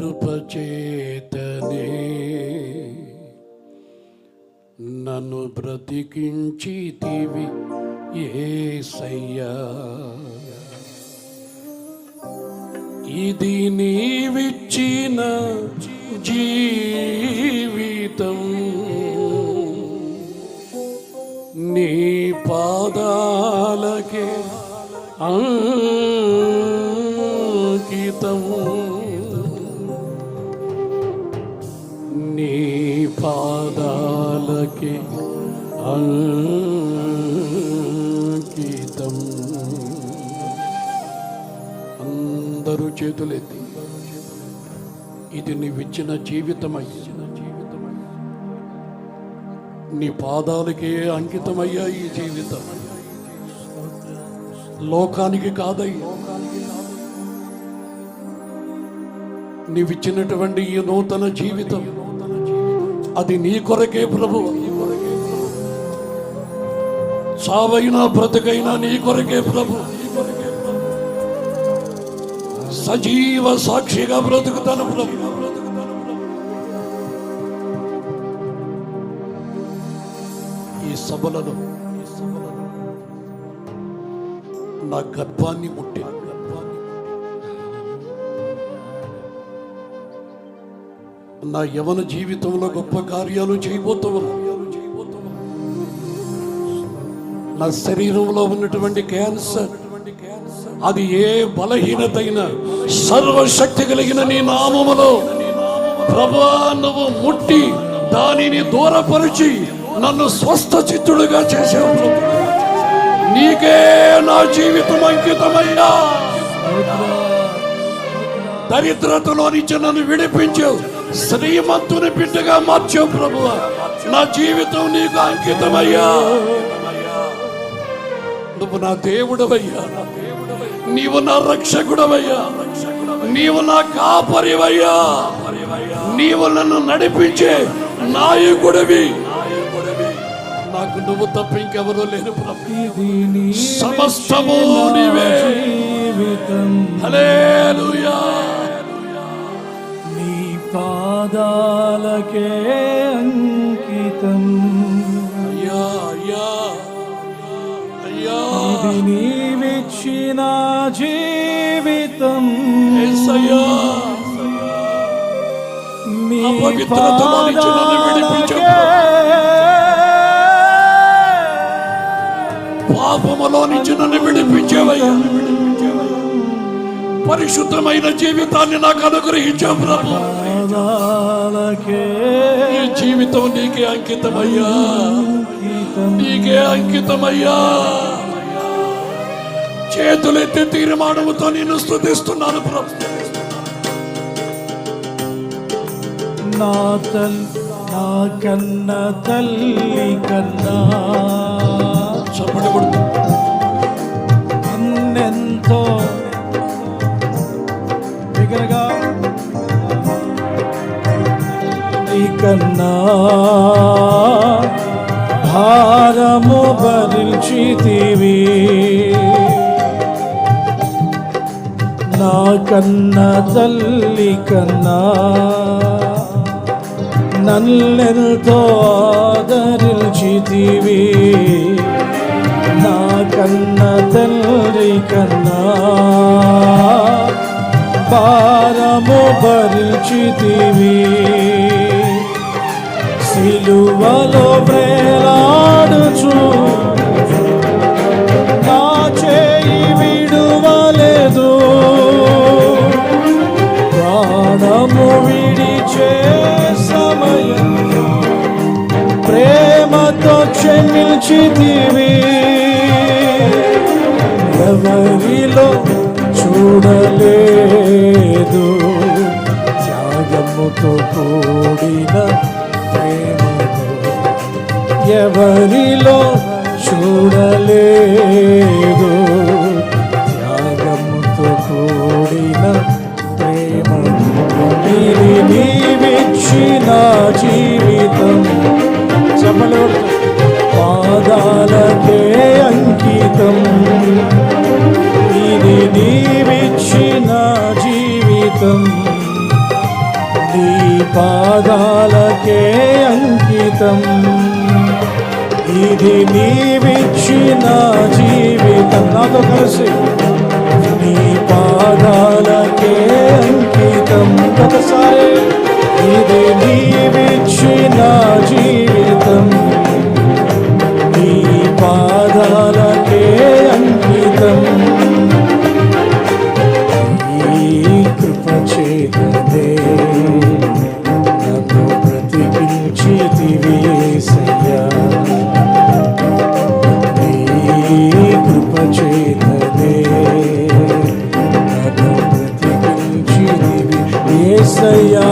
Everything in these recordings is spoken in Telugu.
కృపచేతనే నన్ను బ్రతికించితివి ఏసయ్యా. ఇది నీవిచ్చిన జీవితం. నీ పాదాలకే అంకితం. నీ పాదాలకి అంకితం. అందరూ చేతులెత్తి ఇది నీవిచ్చిన జీవితమై. నీ పాదాలకే అంకితమయ్యా ఈ జీవితం. లోకానికి కాదయ్యా. నీవిచ్చినటువంటి ఈ నూతన జీవితం. అది నీ కొరకే ప్రభు. చావైనా బ్రతకైనా నీ కొరకే ప్రభు. సజీవ సాక్షిగా బ్రతుకుతాను ప్రభు. ఈ సభలలో నా గర్భాన్ని ముట్టాను నా యవన జీవితంలో గొప్ప కార్యాలు చేయబోతున్నా నా శరీరంలో ఉన్నటువంటి క్యాన్సర్ అది ఏ బలహీనతైన సర్వశక్తి కలిగిన నీ నామములో ప్రభా నువ్వు ముట్టి దానిని దూరపరిచి నన్ను స్వస్థ చిత్తుడుగా చేసావు నీకే నా జీవితం అంకితమయ్యా. దరిద్రతలో నుంచి నన్ను విడిపించావు. శ్రీమంతుని బిడ్డగా మార్చావు ప్రభు నా జీవితం నీకు అంకితమయ్యా. నువ్వు నా దేవుడవయ్యా. నీవు నా రక్షకుడవయ్యా. నీవు నా కాపరివయ్యా. నీవు నన్ను నడిపించే నాయకుడివి. నాకు నువ్వు తప్ప ఇంకెవరూ లేరు సమస్తము నీవే. నీ పాదాలకే అంకితం. అయ్యా అయ్యా అయ్యా ఇది నీవిచ్చిన జీవితం విడిపించు. పాపములో నుంచి నన్ను విడిపించేవయ్యా. పరిశుద్ధమైన జీవితాన్ని నాకు అనుగ్రహించావు ప్రభు. పాదాలకే ఈ జీవితం నీకే అంకితమయ్యా. అంకితం. నీకే అంకితమయ్యా. చేతులెత్తి తీర్మానముతో నిన్ను స్తుతిస్తున్నాను ప్రభు. నా తల్ నా కన్న తల్లి కన్నా. చప్పటి కొడుతూ అన్నెంతో బిగరగా కన్నా భారము భరించితివి. నా కన్న తల్లి కన్నా నన్నెంతో ఆదరించితివి. నా కన్న తండ్రి కన్నా భారము భరించితివి. సిలువలో ప్రేలాడుచు. నా చేయి విడువలేదు. ప్రాణము విడిచే సమయం ప్రేమతో క్షమించితివి. ఎవరిలో చూడలేదు. త్యాగముతో కూడిన ఎవరిలో చూడలేదు. త్యాగముతో కూడిన ప్రేమ నీవిచ్చిన జీవితం. చెప్పలు పాదాలకే అంకితం. ఇది నీవిచ్చిన జీవితం. పాదాలకే అంకితం. ఇది నీవిచ్చిన జీవితం నాతో కలిసి నీ పాదాలకే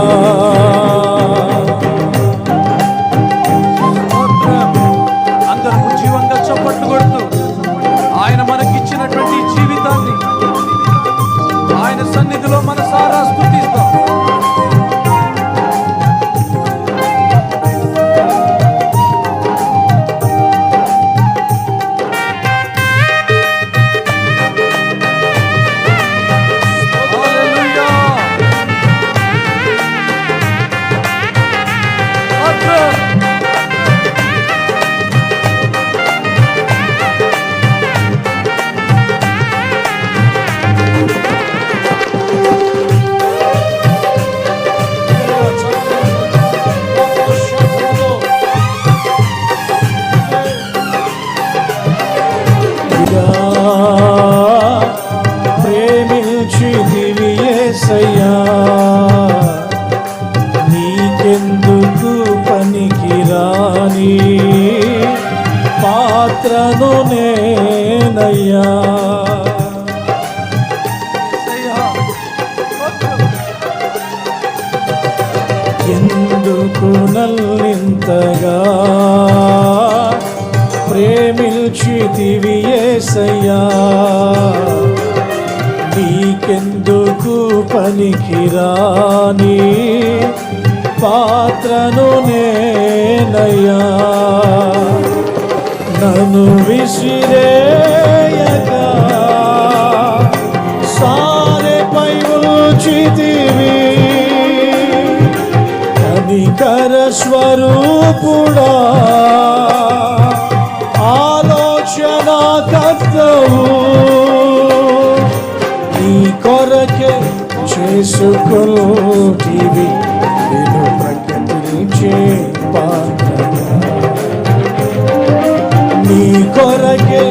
Oh. పనికిరాని పాత్రను నేనయ్యా. ఎందుకు నల్లింతగా? ప్రేమిల్చితివి ఏసయ్యా. నీకెందుకు పనికిరాని పాత్రను నేనయ్యా నన్ను విసిరేయగా సారెపై ఉంచితివి కనికర స్వరూపుడా ఆలోచన కర్తవు నీ కొరకే చేసుకుంటివి కొరకే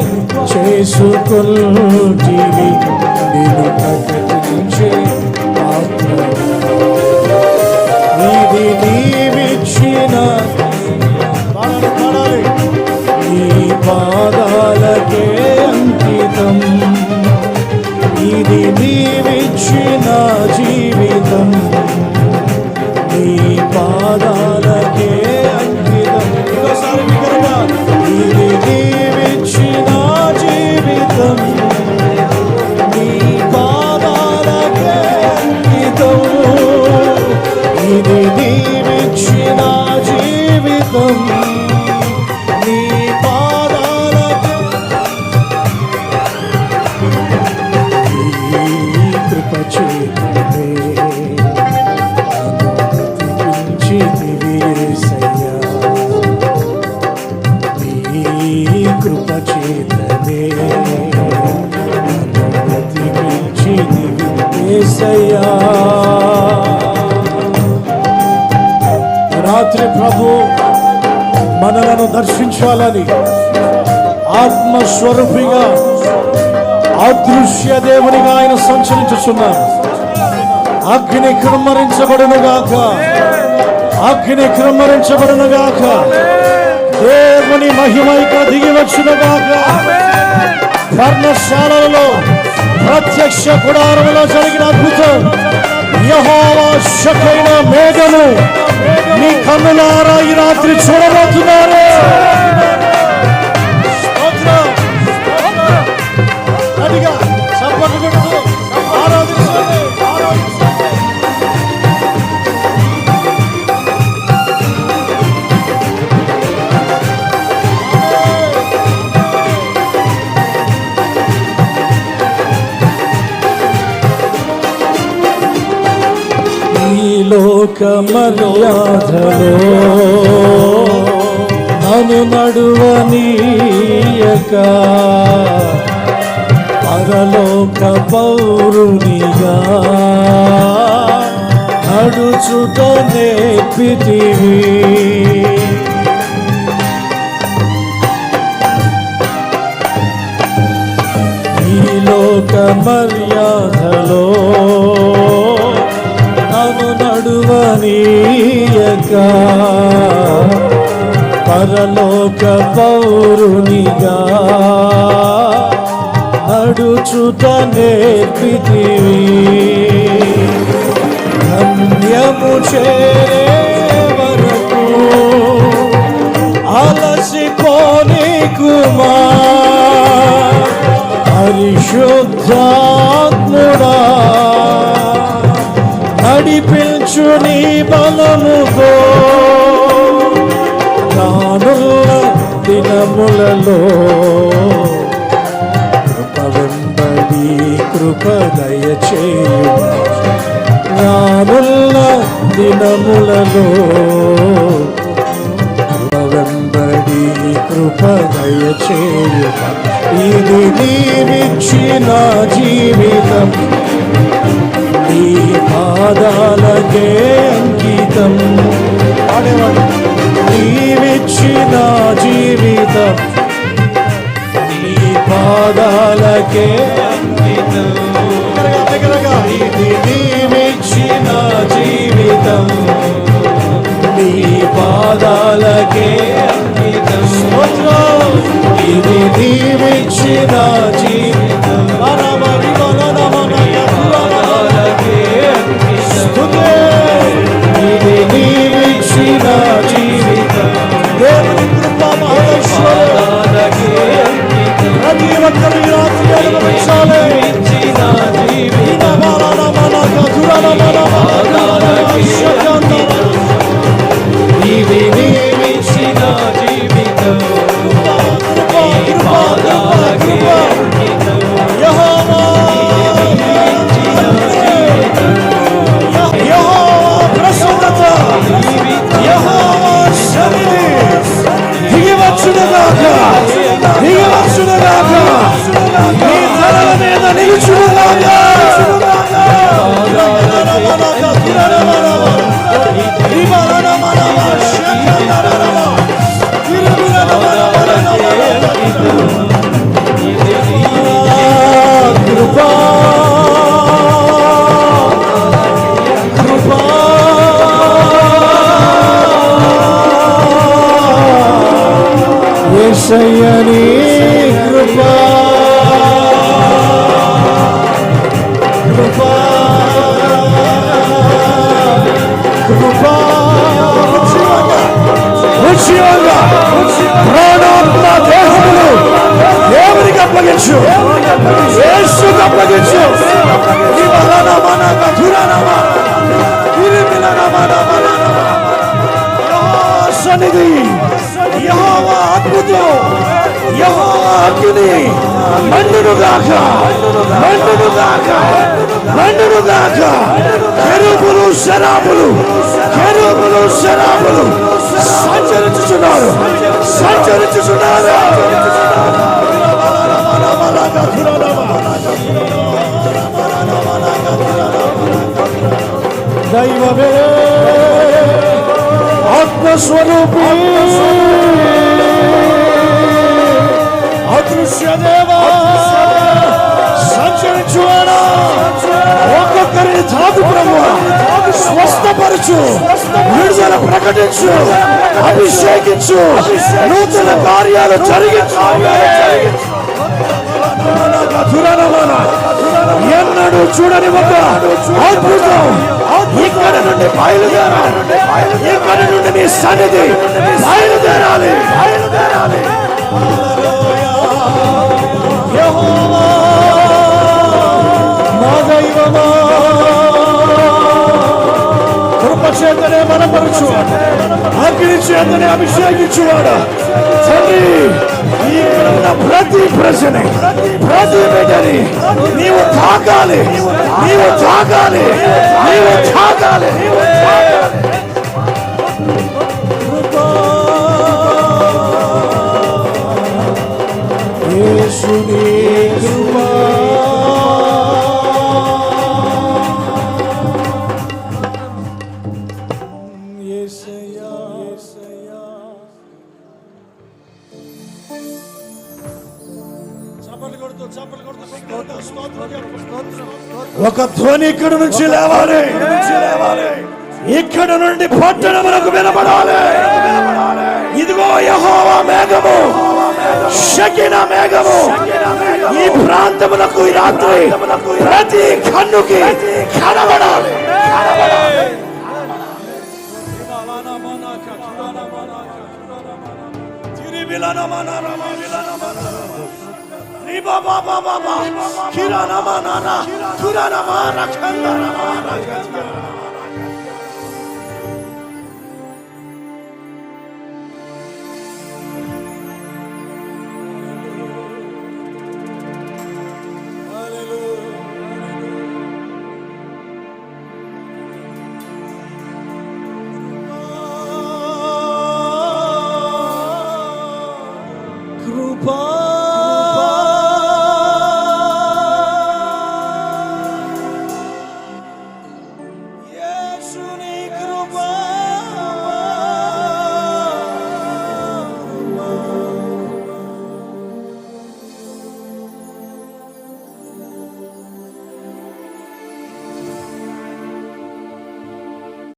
చేసుకుంటివి నేను ప్రకటించే పాత్రగా ఇది నీవిచ్చిన పాడాలి, నీ పాదాలకే అంకితం. ఇది నీ యేసయ్యా. రాత్రి ప్రభు మనలను దర్శించాలని ఆత్మస్వరూపిగా అదృశ్య దేవునిగా ఆయన సంచరించుచున్నారు. అగ్ని కృమ్మరించబడును గాక అగ్ని కృమ్మరించబడును గాక దేవుని మహిమ ఇక్కడ దిగి వచ్చును గాక పర్ణశాలలో ప్రత్యక్ష గుడారంలో జరిగిన అద్భుతం. యెహోవా శకైన మేఘము. మీ కన్నులారా ఈ రాత్రి చూడబోతున్నారు. లోక మర్యాదలో నన్ను నడువనీయక పరలోక పౌరునిగా నడుచుట నేర్పితివి. ఈ లోక మర్యాదలో పరలోక పౌరునిగా నడుచుట నేర్పితివి. ధన్యము చేరే వరకు అలసిపోని కుమా. పరిశుద్ధాత్ముడా నడిపించు నీ బలముతో. దినములలో కృప వెంబడి కృప దయచేయు రానున్న దినములలో కృప వెంబడి కృప దయచేయు ఇది నీవిచ్చిన జీవితం. నీ పాదాలకే అంకితం. ఆడేవాడు. పాదాలకే şuna be aga. Neye bak şuna be aga. Neyin zaralamayana ne güç şuna be aga. Thank you. యేసయ్యని కృపా. కృపా. కృపా. ఉద్యోగ ప్రాణాత్మ దేహములు దేవునికి అప్పగించు. యేసుకు అప్పగించు. నీ వలన మనక సన్నిధి యహో అద్భుతం. యెహోవా అగ్ని మండునుగాక. మండునుగాక. మండునుగాక. కెరూబులు శరాబులు కెరూబులు శరాబులు సంచరించుచున్నారు. సంచరించుచున్నారు. దైవమే ఆత్మస్వరూపి. అదృశ్య దేవా సంచరించువాడా! ఒక్కొక్కరిని తాకు ప్రభు స్వస్థపరచు! విడుదల ప్రకటించు! అభిషేకించు! నూతన కార్యాలు జరిగించు దురనమాన ఎన్నడూ చూడని ఒక అద్భుతం! ఇక్కడ నుండి బయలుదేరాలి! ఇక్కడ నుండి నీ సన్నిధి బయలుదేరాలి బయలుదేరాలి! చేతనే బలపరచువాడు అగ్ని చేతనే అభిషేకించువాడు తండ్రి ఇక్కడ ఉన్న ప్రతి ప్రజని ప్రతి బిడ్డని నీవు తాకాలి నీవు తాగాలి నీవు తాగాలి నీవు తాగాలి యేసుని ధ్వని ఇక్కడ నుంచి లేవాలి. ఇక్కడ నుండి పట్టణములకు వినబడాలి ఇదిగో యహోవా మేఘము. షకిన మేఘము. ఈ ప్రాంతములకు ఈ రాత్రి ప్రతి కన్నుకి కనబడాలి. కనబడాలి. riba ba ba ba ba, kira nama nana, tura nama rakhanda nama rakhanda.